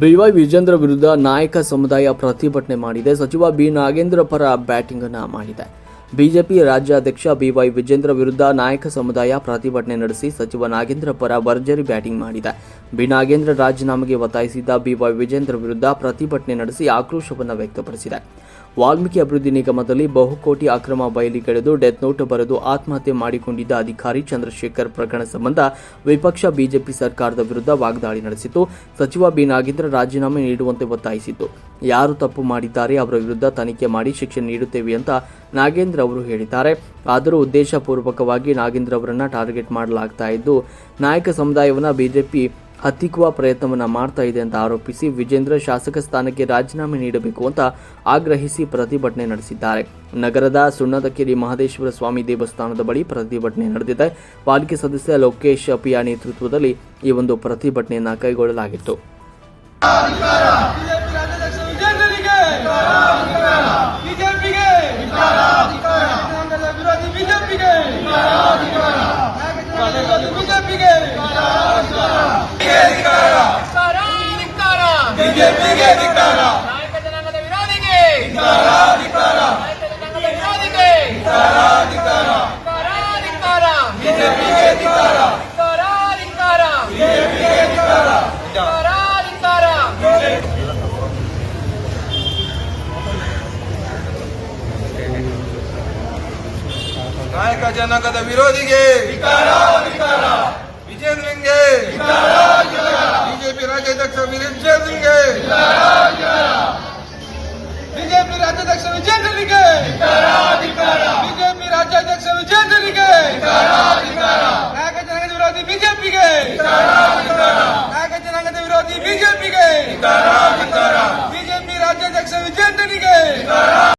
B Y Vijendra ವಿರುದ್ಧ ನಾಯಕ ಸಮುದಾಯ ಪ್ರತಿಭಟನೆ ಮಾಡಿದೆ. ಸಚಿವ ಬಿ ನಾಗೇಂದ್ರ ಪರ ಬ್ಯಾಟಿಂಗ್ ಅನ್ನು ಮಾಡಿದೆ. ಬಿಜೆಪಿ ರಾಜ್ಯಾಧ್ಯಕ್ಷ ಬಿವೈ ವಿಜೇಂದ್ರ ವಿರುದ್ಧ ನಾಯಕ ಸಮುದಾಯ ಪ್ರತಿಭಟನೆ ನಡೆಸಿ ಸಚಿವ ನಾಗೇಂದ್ರ ಪರ ಭರ್ಜರಿ ಬ್ಯಾಟಿಂಗ್ ಮಾಡಿದೆ. ಬಿ ನಾಗೇಂದ್ರ ರಾಜೀನಾಮೆಗೆ ಒತ್ತಾಯಿಸಿದ್ದ ಬಿವೈ ವಿಜೇಂದ್ರ ವಿರುದ್ಧ ಪ್ರತಿಭಟನೆ ನಡೆಸಿ ಆಕ್ರೋಶವನ್ನು ವ್ಯಕ್ತಪಡಿಸಿದೆ. ವಾಲ್ಮೀಕಿ ಅಭಿವೃದ್ಧಿ ನಿಗಮದಲ್ಲಿ ಬಹುಕೋಟಿ ಅಕ್ರಮ ಬಯಲಿಗೆಳೆದು ಡೆತ್ ನೋಟ್ ಬರೆದು ಆತ್ಮಹತ್ಯೆ ಮಾಡಿಕೊಂಡಿದ್ದ ಅಧಿಕಾರಿ ಚಂದ್ರಶೇಖರ್ ಪ್ರಕರಣ ಸಂಬಂಧ ವಿಪಕ್ಷ ಬಿಜೆಪಿ ಸರ್ಕಾರದ ವಿರುದ್ಧ ವಾಗ್ದಾಳಿ ನಡೆಸಿತು. ಸಚಿವ ಬಿ ನಾಗೇಂದ್ರ ರಾಜೀನಾಮೆ ನೀಡುವಂತೆ ಒತ್ತಾಯಿಸಿತು ಯಾರು ತಪ್ಪು ಮಾಡಿದ್ದಾರೆ ಅವರ ವಿರುದ್ಧ ತನಿಖೆ ಮಾಡಿ ಶಿಕ್ಷೆ ನೀಡುತ್ತೇವೆ ಅಂತ ನಾಗೇಂದ್ರ ಅವರು ಹೇಳಿದ್ದಾರೆ. ಆದರೂ ಉದ್ದೇಶಪೂರ್ವಕವಾಗಿ ನಾಗೇಂದ್ರ ಅವರನ್ನ ಟಾರ್ಗೆಟ್ ಮಾಡಲಾಗ್ತಾ ಇದ್ದು, ನಾಯಕ ಸಮುದಾಯವನ್ನ ಬಿಜೆಪಿ ಹತ್ತಿಕ್ಕುವ ಪ್ರಯತ್ನವನ್ನ ಮಾಡ್ತಾ ಇದೆ ಅಂತ ಆರೋಪಿಸಿ ವಿಜೇಂದ್ರ ಶಾಸಕ ಸ್ಥಾನಕ್ಕೆ ರಾಜೀನಾಮೆ ನೀಡಬೇಕು ಅಂತ ಆಗ್ರಹಿಸಿ ಪ್ರತಿಭಟನೆ ನಡೆಸಿದ್ದಾರೆ. ನಗರದ ಸುಣ್ಣದಕೇರಿ ಮಹದೇಶ್ವರ ಸ್ವಾಮಿ ದೇವಸ್ಥಾನದ ಬಳಿ ಪ್ರತಿಭಟನೆ ನಡೆದಿದೆ. ಪಾಲಿಕೆ ಸದಸ್ಯ ಲೋಕೇಶ್ ಅಪಿಯಾ ನೇತೃತ್ವದಲ್ಲಿ ಈ ಒಂದು ಪ್ರತಿಭಟನೆಯನ್ನು ಕೈಗೊಳ್ಳಲಾಗಿತ್ತು. ಬಿಜೆಪಿಗೆ ನಾಯಕ ಜನಾಂಗದ ವಿರೋಧಿಗೆ ನಾಯಕ ಜನಾಂಗದ ವಿರೋಧಿಗೆ ಧಿಕ್ಕಾರ, ಧಿಕ್ಕಾರ. ಧಿಕ್ಕಾರ, ಧಿಕ್ಕಾರ. ಧಿಕ್ಕಾರ, ಧಿಕ್ಕಾರ. ನಾಯಕ ಜನಾಂಗದ ವಿರೋಧಿಗೆ ವಿಜೇಂದ್ರನಿಗೆ ವಿಜೇಂದ್ರನಿಗೆ ಬಿಜೆಪಿ ರಾಜ್ಯಾಧ್ಯಕ್ಷ ವಿಜೇಂದ್ರನಿಗೆ ಬಿಜೆಪಿ ರಾಜ್ಯಾಧ್ಯಕ್ಷ ವಿಜೇಂದ್ರನಿಗೆ ನಾಯಕ ಜನಾಂಗದ ವಿರೋಧಿ ಬಿಜೆಪಿಗೆ.